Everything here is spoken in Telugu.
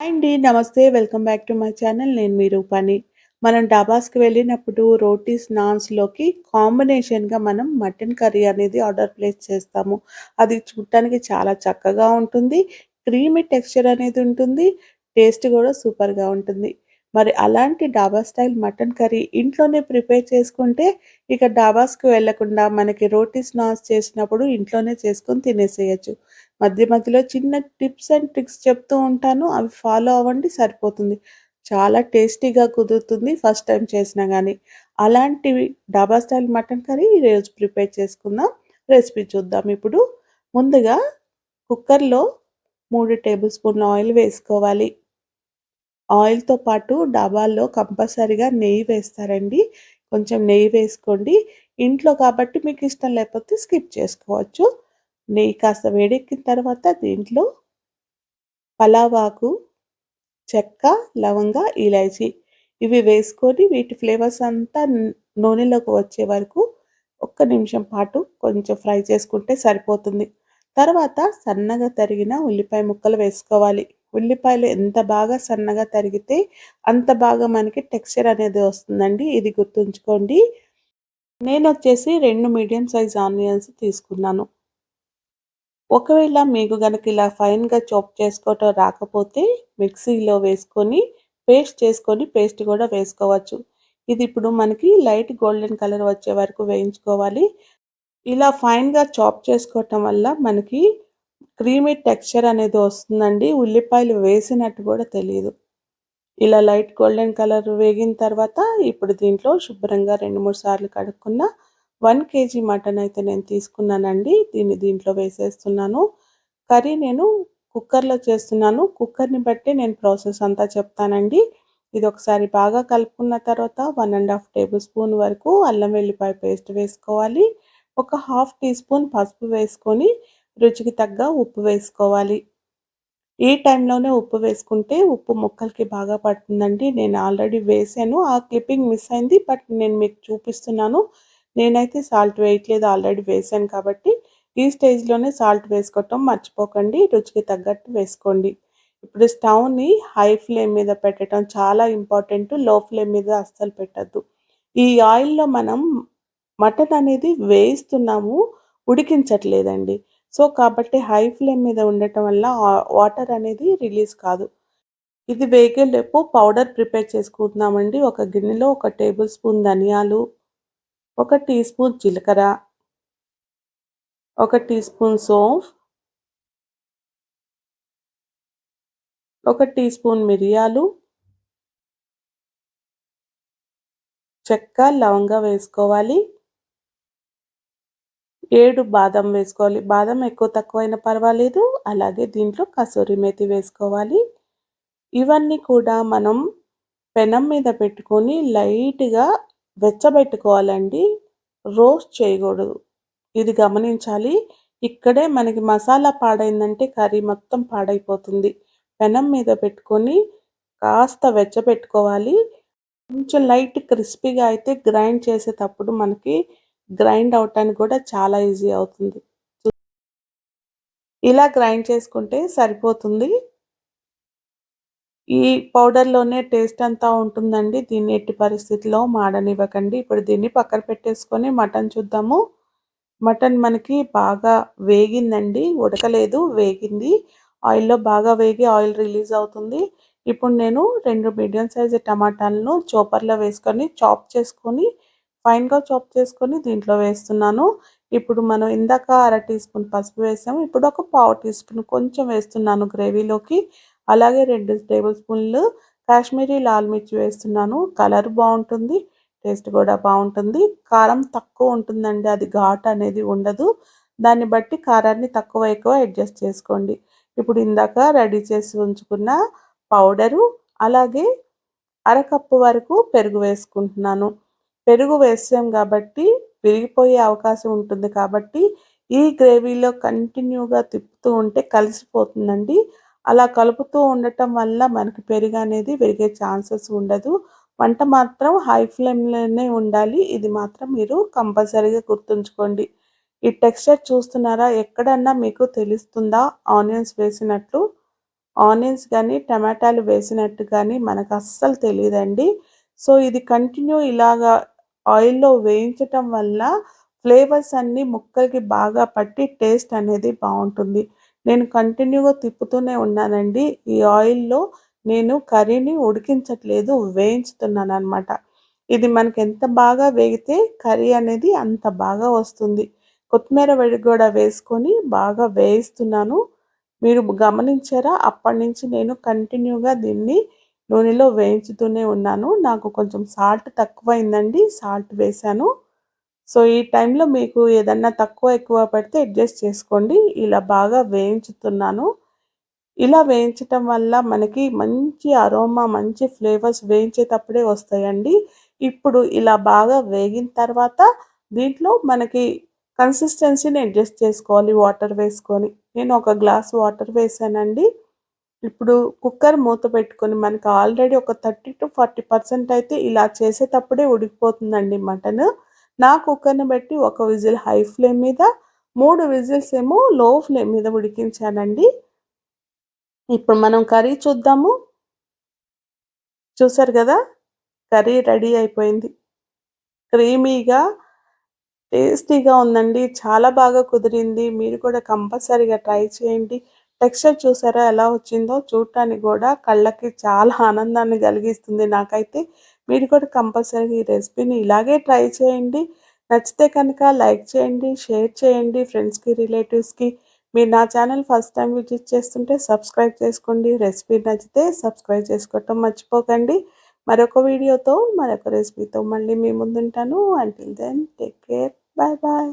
హాయ్ అండి. నమస్తే. Welcome back to my channel. నేను మీ రూపాని. మనం డాబాస్‌కి వెళ్ళినప్పుడు రోటీస్, నాన్స్‌లోకి కాంబినేషన్‌గా మనం మటన్ కర్రీ అనేది ఆర్డర్ ప్లేస్ చేస్తాము. అది చూడటానికి చాలా చక్కగా ఉంటుంది. క్రీమీ టెక్స్చర్ అనేది ఉంటుంది. టేస్ట్ కూడా సూపర్‌గా ఉంటుంది. మరి అలాంటి డాబా స్టైల్ మటన్ కర్రీ ఇంట్లోనే ప్రిపేర్ చేసుకుంటే ఇక డాబాస్‌కి వెళ్ళకుండా మనకి రోటీస్, నాన్స్ చేసినప్పుడు ఇంట్లోనే చేసుకొని తినేసేయొచ్చు. మధ్య మధ్యలో చిన్న టిప్స్ అండ్ ట్రిక్స్ చెప్తూ ఉంటాను. అవి ఫాలో అవ్వండి సరిపోతుంది. చాలా టేస్టీగా కుదురుతుంది ఫస్ట్ టైం చేసినా కానీ అలాంటివి డాబా స్టైల్ మటన్ కర్రీ ఈరోజు ప్రిపేర్ చేసుకుందాం. రెసిపీ చూద్దాం ఇప్పుడు. ముందుగా కుక్కర్‌లో మూడు టేబుల్ స్పూన్ల ఆయిల్ వేసుకోవాలి. ఆయిల్‌తో పాటు డాబాల్లో కంపల్సరీగా నెయ్యి వేస్తారండి. కొంచెం నెయ్యి వేసుకోండి. ఇంట్లో కాబట్టి మీకు ఇష్టం లేకపోతే స్కిప్ చేసుకోవచ్చు. నెయ్యి కాస్త వేడెక్కిన తర్వాత దీంట్లో పలావాకు, చెక్క, లవంగ, ఇలాచీ ఇవి వేసుకొని వీటి ఫ్లేవర్స్ అంతా నూనెలోకి వచ్చే వరకు ఒక్క నిమిషం పాటు కొంచెం ఫ్రై చేసుకుంటే సరిపోతుంది. తర్వాత సన్నగా తరిగిన ఉల్లిపాయ ముక్కలు వేసుకోవాలి. ఉల్లిపాయలు ఎంత బాగా సన్నగా తరిగితే అంత బాగా మనకి టెక్స్చర్ అనేది వస్తుందండి. ఇది గుర్తుంచుకోండి. నేను వచ్చేసి రెండు మీడియం సైజ్ ఆనియన్స్ తీసుకున్నాను. ఒకవేళ మీకు గనక ఇలా ఫైన్‌గా చాప్ చేసుకోవటం రాకపోతే మిక్సీలో వేసుకొని పేస్ట్ చేసుకొని పేస్ట్ కూడా వేసుకోవచ్చు. ఇది ఇప్పుడు మనకి లైట్ గోల్డెన్ కలర్ వచ్చే వరకు వేయించుకోవాలి. ఇలా ఫైన్‌గా చాప్ చేసుకోవటం వల్ల మనకి క్రీమీ టెక్స్చర్ అనేది వస్తుందండి. ఉల్లిపాయలు వేసినట్టు కూడా తెలియదు ఇలా లైట్ గోల్డెన్ కలర్ వేగిన తర్వాత ఇప్పుడు దీంట్లో శుభ్రంగా 2, 3 సార్లు కడుక్కున్న వన్ కేజీ మటన్ అయితే నేను తీసుకున్నానండి. దీన్ని దీంట్లో వేసేస్తున్నాను. కర్రీ నేను కుక్కర్‌లో చేస్తున్నాను. కుక్కర్‌ని బట్టి నేను ప్రాసెస్ అంతా చెప్తానండి. ఇది ఒకసారి బాగా కలుపుకున్న తర్వాత one and half tablespoon వరకు అల్లం వెల్లిపాయ పేస్ట్ వేసుకోవాలి. ఒక హాఫ్ టీ స్పూన్ పసుపు వేసుకొని రుచికి తగ్గ ఉప్పు వేసుకోవాలి. ఈ టైంలోనే ఉప్పు వేసుకుంటే ఉప్పు ముక్కలకి బాగా పడుతుందండి. నేను ఆల్రెడీ వేసాను. ఆ క్లిప్పింగ్ మిస్ అయింది. బట్ నేను మీకు చూపిస్తున్నాను. నేనైతే సాల్ట్ వేయట్లేదు. ఆల్రెడీ వేసాను కాబట్టి ఈ స్టేజ్‌లోనే సాల్ట్ వేసుకోవటం మర్చిపోకండి. రుచికి తగ్గట్టు వేసుకోండి. ఇప్పుడు స్టవ్‌ని హై ఫ్లేమ్ మీద పెట్టడం చాలా ఇంపార్టెంట్. లో ఫ్లేమ్ మీద అస్సలు పెట్టద్దు ఈ ఆయిల్‌లో మనం మటన్ అనేది వేయిస్తున్నాము. ఉడికించట్లేదండి. సో, కాబట్టి హై ఫ్లేమ్ మీద ఉండటం వల్ల వాటర్ అనేది రిలీజ్ కాదు. ఇది వేగేలోపు పౌడర్ ప్రిపేర్ చేసుకుంటున్నామండి ఒక గిన్నెలో ఒక టేబుల్ స్పూన్ ధనియాలు, ఒక టీ స్పూన్ జీలకర్ర, ఒక టీ స్పూన్ సోంఫ్, ఒక టీ స్పూన్ మిరియాలు, చెక్క, లవంగా వేసుకోవాలి. ఏడు బాదం వేసుకోవాలి. బాదం ఎక్కువ తక్కువైనా పర్వాలేదు. అలాగే దీంట్లో కసూరి మేతి వేసుకోవాలి. ఇవన్నీ కూడా మనం పెనం మీద పెట్టుకొని లైట్‌గా వెచ్చబెట్టుకోవాలండి. రోస్ట్ చేయకూడదు. ఇది గమనించాలి. ఇక్కడే మనకి మసాలా పాడైందంటే కర్రీ మొత్తం పాడైపోతుంది. పెనం మీద పెట్టుకొని కాస్త వెచ్చబెట్టుకోవాలి. కొంచెం లైట్ క్రిస్పీగా అయితే గ్రైండ్ చేసేటప్పుడు మనకి గ్రైండ్ అవ్వటానికి కూడా చాలా ఈజీ అవుతుంది. ఇలా గ్రైండ్ చేసుకుంటే సరిపోతుంది. ఈ పౌడర్‌లోనే టేస్ట్ అంతా ఉంటుందండి. దీన్ని ఎట్టి పరిస్థితిలో మాడనివ్వకండి. ఇప్పుడు దీన్ని పక్కన పెట్టేసుకొని మటన్ చూద్దాము. మటన్ మనకి బాగా వేగిందండి. ఉడకలేదు వేగింది. ఆయిల్‌లో బాగా వేగి ఆయిల్ రిలీజ్ అవుతుంది. ఇప్పుడు నేను రెండు మీడియం సైజ్ టమాటాలను చోపర్లో వేసుకొని చాప్ చేసుకొని ఫైన్‌గా చాప్ చేసుకొని దీంట్లో వేస్తున్నాను. ఇప్పుడు మనం ఇందాక అర టీ స్పూన్ పసుపు వేసాము. ఇప్పుడు ఒక పావు టీ స్పూన్ కొంచెం వేస్తున్నాను గ్రేవీలోకి. అలాగే రెండు టేబుల్ స్పూన్లు కాశ్మీరీ లాల్ మిర్చి వేస్తున్నాను. కలర్ బాగుంటుంది టేస్ట్ కూడా బాగుంటుంది కారం తక్కువ ఉంటుందండి. అది ఘాట్ అనేది ఉండదు. దాన్ని బట్టి కారాన్ని తక్కువ ఎక్కువ అడ్జస్ట్ చేసుకోండి. ఇప్పుడు ఇందాక రెడీ చేసి ఉంచుకున్న పౌడరు అలాగే అరకప్పు వరకు పెరుగు వేసుకుంటున్నాను. పెరుగు వేసాం కాబట్టి విరిగిపోయే అవకాశం ఉంటుంది కాబట్టి ఈ గ్రేవీలో కంటిన్యూగా తిప్పుతూ ఉంటే కలిసిపోతుందండి. అలా కలుపుతూ ఉండటం వల్ల మనకి పెరుగు అనేది విరిగే ఛాన్సెస్ ఉండదు. వంట మాత్రం హై ఫ్లేమ్‌లోనే ఉండాలి. ఇది మాత్రం మీరు కంపల్సరీగా గుర్తుంచుకోండి. ఈ టెక్స్చర్ చూస్తున్నారా? ఎక్కడన్నా మీకు తెలుస్తుందా ఆనియన్స్ వేసినట్లు? ఆనియన్స్ కానీ టమాటాలు వేసినట్టు కానీ మనకు అస్సలు తెలియదండి సో ఇది కంటిన్యూ ఇలాగా ఆయిల్లో వేయించటం వల్ల ఫ్లేవర్స్ అన్నీ ముక్కలకి బాగా పట్టి టేస్ట్ అనేది బాగుంటుంది. నేను కంటిన్యూగా తిప్పుతూనే ఉన్నానండి. ఈ ఆయిల్లో నేను కర్రీని ఉడికించట్లేదు వేయించుతున్నాను అనమాట ఇది మనకి ఎంత బాగా వేగితే కర్రీ అనేది అంత బాగా వస్తుంది. కొత్తిమీర వెడి కూడా వేసుకొని బాగా వేయిస్తున్నాను. మీరు గమనించారా? అప్పటి నుంచి నేను కంటిన్యూగా దీన్ని నూనెలో వేయించుతూనే ఉన్నాను. నాకు కొంచెం సాల్ట్ తక్కువైందండి. సాల్ట్ వేశాను. సో ఈ టైంలో మీకు ఏదన్నా తక్కువ ఎక్కువ పడితే అడ్జస్ట్ చేసుకోండి. ఇలా బాగా వేయించుతున్నాను. ఇలా వేయించటం వల్ల మనకి మంచి అరోమా మంచి ఫ్లేవర్స్ వేయించేటప్పుడే వస్తాయండి. ఇప్పుడు ఇలా బాగా వేగిన తర్వాత దీంట్లో మనకి కన్సిస్టెన్సీని అడ్జస్ట్ చేసుకోవాలి. వాటర్ వేసుకొని. నేను ఒక గ్లాస్ వాటర్ వేసానండి ఇప్పుడు కుక్కర్ మూత పెట్టుకొని మనకి ఆల్రెడీ ఒక థర్టీ టు ఫార్టీ పర్సెంట్ అయితే ఇలా చేసేటప్పుడే ఉడికిపోతుందండి మటన్. నా కుక్కర్ని బట్టి ఒక విజిల్ హై ఫ్లేమ్ మీద మూడు విజిల్స్ ఏమో లో ఫ్లేమ్ మీద ఉడికించానండి. ఇప్పుడు మనం కర్రీ చూద్దాము. చూసారు కదా? కర్రీ రెడీ అయిపోయింది. క్రీమీగా టేస్టీగా ఉందండి. చాలా బాగా కుదిరింది. మీరు కూడా కంపల్సరీగా ట్రై చేయండి. టెక్స్చర్ చూసారా ఎలా వచ్చిందో? చూడటానికి కూడా కళ్ళకి చాలా ఆనందాన్ని కలిగిస్తుంది నాకైతే. మీరు కూడా కంపల్సరీ ఈ రెసిపీని ఇలాగే ట్రై చేయండి. నచ్చితే కనుక లైక్ చేయండి షేర్ చేయండి ఫ్రెండ్స్కి రిలేటివ్స్కి. మీరు నా ఛానల్ ఫస్ట్ టైం విజిట్ చేస్తుంటే సబ్స్క్రైబ్ చేసుకోండి. రెసిపీ నచ్చితే సబ్స్క్రైబ్ చేసుకోవటం మర్చిపోకండి. మరొక వీడియోతో మరొక రెసిపీతో మళ్ళీ మీ ముందుంటాను. Until then take care bye bye